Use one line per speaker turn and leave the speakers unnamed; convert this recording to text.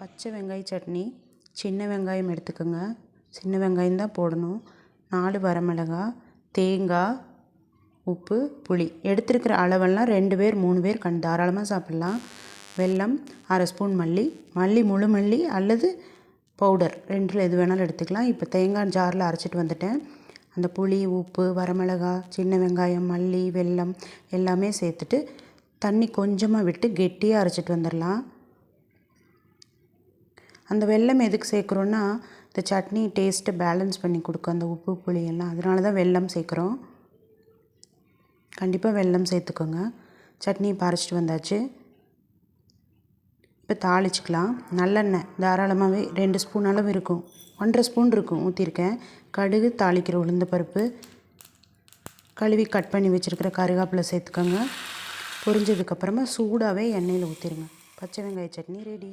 பச்சை வெங்காய சட்னி சின்ன வெங்காயம் எடுத்துக்கோங்க. சின்ன வெங்காயம் தான் போடணும். நாலு வரமிளகா தேங்காய் உப்பு புளி. எடுத்துருக்கிற அளவெல்லாம் ரெண்டு பேர் மூணு பேர் கண் தாராளமாக சாப்பிட்லாம். வெல்லம் அரை ஸ்பூன் மல்லி. மல்லி முழு மல்லி அல்லது பவுடர். ரெண்டில் எது வேணாலும் எடுத்துக்கலாம். இப்போ தேங்காய் ஜாரில் அரைச்சிட்டு வந்துட்டேன். அந்த புளி உப்பு வரமிளகா சின்ன வெங்காயம் மல்லி வெல்லம் எல்லாமே சேர்த்துட்டு தண்ணி கொஞ்சமாக விட்டு கெட்டியாக அரைச்சிட்டு வந்துடலாம் அந்த வெல்லம் எதுக்கு சேர்க்குறோன்னா இந்த சட்னி டேஸ்ட்டை பேலன்ஸ் பண்ணி கொடுக்கும். அந்த உப்பு புளி எல்லாம். அதனால தான் வெல்லம் சேர்க்குறோம். கண்டிப்பாக வெல்லம் சேர்த்துக்கோங்க. சட்னி பறிச்சிட்டு வந்தாச்சு. இப்போ தாளிச்சிக்கலாம். நல்லெண்ணெய் தாராளமாகவே ரெண்டு ஸ்பூன் அளவு இருக்கும். ஒன்றரை ஸ்பூன் இருக்கும் ஊற்றிருக்கேன் கடுகு தாளிக்கிற உளுந்த பருப்பு. கழுவி கட் பண்ணி வச்சுருக்கிற கருவேப்பிலை சேர்த்துக்கோங்க. பொரிஞ்சதுக்கப்புறமா சூடாகவே எண்ணெயில் ஊற்றிருங்க பச்சை வெங்காய சட்னி ரெடி